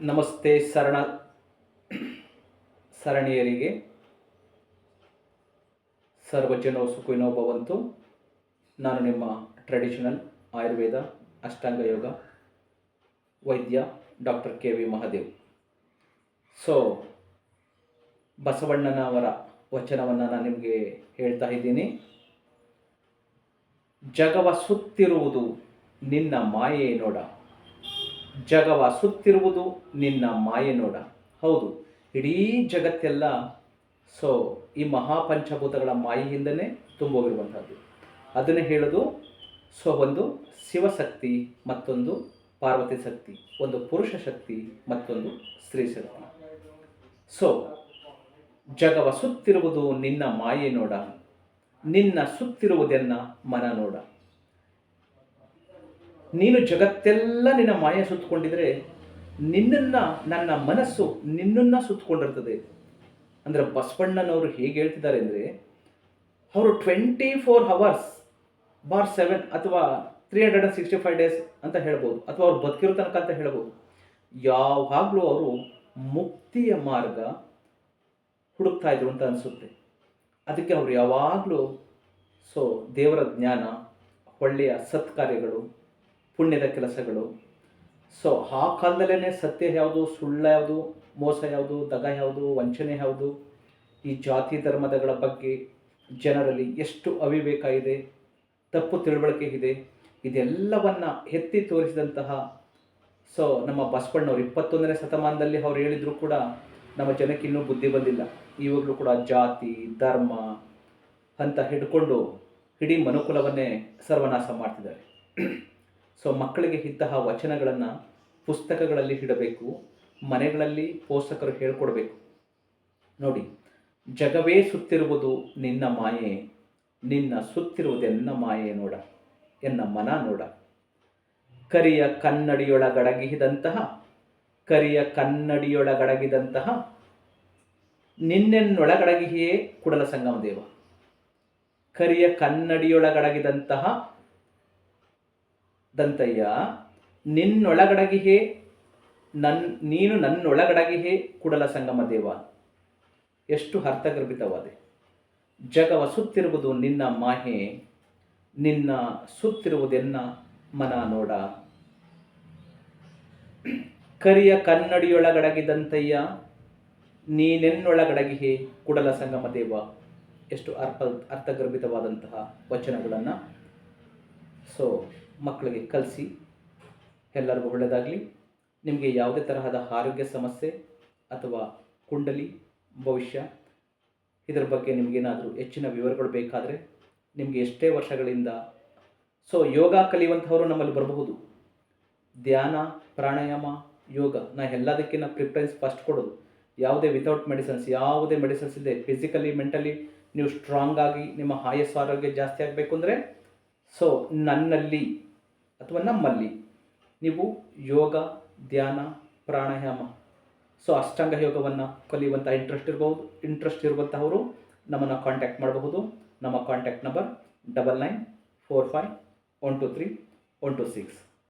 ನಮಸ್ತೆ ಸರಣ ಸರಣಿಯರಿಗೆ. ಸರ್ವಜನೋ ಸುಖಿನೋ ಭವಂತು. ನಾನು ನಿಮ್ಮ ಟ್ರೆಡಿಷನಲ್ ಆಯುರ್ವೇದ, ಅಷ್ಟಾಂಗ ಯೋಗ ವೈದ್ಯ doctor K V Mahadev. So ಬಸವಣ್ಣನವರ ವಚನವನ್ನು ನಾನು ನಿಮಗೆ ಹೇಳ್ತಾ ಇದ್ದೀನಿ. ಜಗವ ಸುತ್ತಿರುವುದು ನಿನ್ನ ಮಾಯೆ ನೋಡ. ಜಗವ ಸುತ್ತಿರುವುದು ನಿನ್ನ ಮಾಯೆ ನೋಡ. ಹೌದು, ಇಡೀ ಜಗತ್ತೆಲ್ಲ ಸೊ ಈ ಮಹಾಪಂಚಭೂತಗಳ ಮಾಯೆಯಿಂದನೇ ತುಂಬೋಗಿರುವಂಥದ್ದು. ಅದನ್ನೇ ಹೇಳೋದು ಸೊ ಒಂದು ಶಿವಶಕ್ತಿ, ಮತ್ತೊಂದು ಪಾರ್ವತಿ ಶಕ್ತಿ, ಒಂದು ಪುರುಷ ಶಕ್ತಿ, ಮತ್ತೊಂದು ಸ್ತ್ರೀ ಶಕ್ತಿ. ಸೊ ಜಗವ ಸುತ್ತಿರುವುದು ನಿನ್ನ ಮಾಯೆ ನೋಡ. ನಿನ್ನ ಸುತ್ತಿರುವುದೆನ್ನ ಮನ ನೋಡ. ನೀನು ಜಗತ್ತೆಲ್ಲ ನಿನ್ನ ಮಾಯ ಸುತ್ತಕೊಂಡಿದ್ರೆ ನಿನ್ನನ್ನು, ನನ್ನ ಮನಸ್ಸು ನಿನ್ನನ್ನು ಸುತ್ತಕೊಂಡಿರ್ತದೆ. ಅಂದರೆ ಬಸವಣ್ಣನವರು ಹೇಗೆ ಹೇಳ್ತಿದ್ದಾರೆ ಅಂದರೆ, ಅವರು twenty four hours by seven ಅಥವಾ three hundred and sixty five days ಅಂತ ಹೇಳ್ಬೋದು. ಅಥವಾ ಅವ್ರು ಬದುಕಿರೋ ತನಕ ಅಂತ ಹೇಳ್ಬೋದು. ಯಾವಾಗಲೂ ಅವರು ಮುಕ್ತಿಯ ಮಾರ್ಗ ಹುಡುಕ್ತಾ ಇದ್ರು ಅಂತ ಅನಿಸುತ್ತೆ. ಅದಕ್ಕೆ ಅವರು ಯಾವಾಗಲೂ ಸೊ ದೇವರ ಜ್ಞಾನ, ಒಳ್ಳೆಯ ಸತ್ಕಾರ್ಯಗಳು ಪುಣ್ಯದ ಕೆಲಸಗಳು. ಸೊ ಆ ಕಾಲದಲ್ಲೇ ಸತ್ಯ ಯಾವುದು, ಸುಳ್ಳು ಯಾವುದು, ಮೋಸ ಯಾವುದು, ದಗ ಯಾವುದು, ವಂಚನೆ ಯಾವುದು, ಈ ಜಾತಿ ಧರ್ಮದಗಳ ಬಗ್ಗೆ ಜನರಲ್ಲಿ ಎಷ್ಟು ಅವಿವೇಕ ಇದೆ, ತಪ್ಪು ತಿಳುವಳಿಕೆ ಇದೆ, ಇದೆಲ್ಲವನ್ನ ಎತ್ತಿ ತೋರಿಸಿದಂತಹ ಸೊ ನಮ್ಮ ಬಸವಣ್ಣವ್ರು ಇಪ್ಪತ್ತೊಂದನೇ ಶತಮಾನದಲ್ಲಿ ಅವ್ರು ಹೇಳಿದ್ರು ಕೂಡ ನಮ್ಮ ಜನಕ್ಕೆ ಇನ್ನೂ ಬುದ್ಧಿ ಬಂದಿಲ್ಲ. ಇವಾಗಲೂ ಕೂಡ ಜಾತಿ, ಧರ್ಮ ಅಂತ ಹಿಡ್ಕೊಂಡು ಇಡೀ ಮನುಕುಲವನ್ನೇ ಸರ್ವನಾಶ ಮಾಡ್ತಿದ್ದಾರೆ. ಸೊ ಮಕ್ಕಳಿಗೆ ಇಂತಹ ವಚನಗಳನ್ನು ಪುಸ್ತಕಗಳಲ್ಲಿ ಇಡಬೇಕು, ಮನೆಗಳಲ್ಲಿ ಪೋಷಕರು ಹೇಳ್ಕೊಡ್ಬೇಕು. ನೋಡಿ, ಜಗವೇ ಸುತ್ತಿರುವುದು ನಿನ್ನ ಮಾಯೆ, ನಿನ್ನ ಸುತ್ತಿರುವುದೆನ್ನ ಮಾಯೆ ನೋಡ, ಎನ್ನ ಮನ ನೋಡ. ಕರಿಯ ಕನ್ನಡಿಯೊಳಗಡಗಿದಂತಹ ಕರಿಯ ಕನ್ನಡಿಯೊಳಗಡಗಿದಂತಹ, ನಿನ್ನೆನ್ನೊಳಗಡಗಿಯೇ ಕುಡಲ ಸಂಗಮ ದೇವ ಕರಿಯ ಕನ್ನಡಿಯೊಳಗಡಗಿದಂತಹ ದಂತಯ್ಯ, ನಿನ್ನೊಳಗಡಗಿಹೇ, ನನ್, ನೀನು ನನ್ನೊಳಗಡಗಿಹೇ ಕುಡಲ ಸಂಗಮ ದೇವ. ಎಷ್ಟು ಅರ್ಥಗರ್ಭಿತವಾದೆ. ಜಗವ ಸುತ್ತಿರುವುದು ನಿನ್ನ ಮಾಹೆ, ನಿನ್ನ ಸುತ್ತಿರುವುದೆನ್ನ ಮನ ನೋಡ. ಕರಿಯ ಕನ್ನಡಿಯೊಳಗಡಗಿದಂತಯ್ಯ ನೀನೆನ್ನೊಳಗಡಗಿಹೇ ಕುಡಲ ಸಂಗಮ ದೇವ. ಎಷ್ಟು ಅರ್ಥ ಅರ್ಥಗರ್ಭಿತವಾದಂತಹ ವಚನಗಳನ್ನು. ಸೊ ಮಕ್ಕಳಿಗೆ ಕಲಿಸಿ ಎಲ್ಲರಿಗೂ ಒಳ್ಳೆಯದಾಗಲಿ. ನಿಮಗೆ ಯಾವುದೇ ತರಹದ ಆರೋಗ್ಯ ಸಮಸ್ಯೆ ಅಥವಾ ಕುಂಡಲಿ, ಭವಿಷ್ಯ, ಇದರ ಬಗ್ಗೆ ನಿಮಗೇನಾದರೂ ಹೆಚ್ಚಿನ ವಿವರಗಳು ಬೇಕಾದರೆ ನಿಮಗೆ ಎಷ್ಟೇ ವರ್ಷಗಳಿಂದ ಸೊ, ಯೋಗ ಕಲಿಯುವಂಥವರು ನಮ್ಮಲ್ಲಿ ಬರಬಹುದು. ಧ್ಯಾನ, ಪ್ರಾಣಾಯಾಮ, ಯೋಗ, ನಾ ಎಲ್ಲದಕ್ಕಿಂತ ಪ್ರಿಫರೆನ್ಸ್ ಫಸ್ಟ್ ಕೊಡೋದು. ಯಾವುದೇ ವಿತೌಟ್ ಮೆಡಿಸಿನ್ಸ್ ಯಾವುದೇ ಮೆಡಿಸಿನ್ಸ್ ಇದೆ ಫಿಸಿಕಲಿ ಮೆಂಟಲಿ ನೀವು ಸ್ಟ್ರಾಂಗ್ ಆಗಿ ನಿಮ್ಮ ಆಯಸ್ಸು ಆರೋಗ್ಯ ಜಾಸ್ತಿ ಆಗಬೇಕು ಅಂದರೆ ಸೊ ನನ್ನಲ್ಲಿ ಅಥವಾ ನಮ್ಮಲ್ಲಿ ನೀವು ಯೋಗ, ಧ್ಯಾನ, ಪ್ರಾಣಾಯಾಮ, ಸೊ ಅಷ್ಟಾಂಗ ಯೋಗವನ್ನು ಕಲಿಯುವಂಥ ಇಂಟ್ರೆಸ್ಟ್ ಇರಬಹುದು ಇಂಟ್ರೆಸ್ಟ್ ಇರುವಂಥವರು ನಮ್ಮನ್ನು ಕಾಂಟ್ಯಾಕ್ಟ್ ಮಾಡಬಹುದು. ನಮ್ಮ contact number double nine four five one two three one two six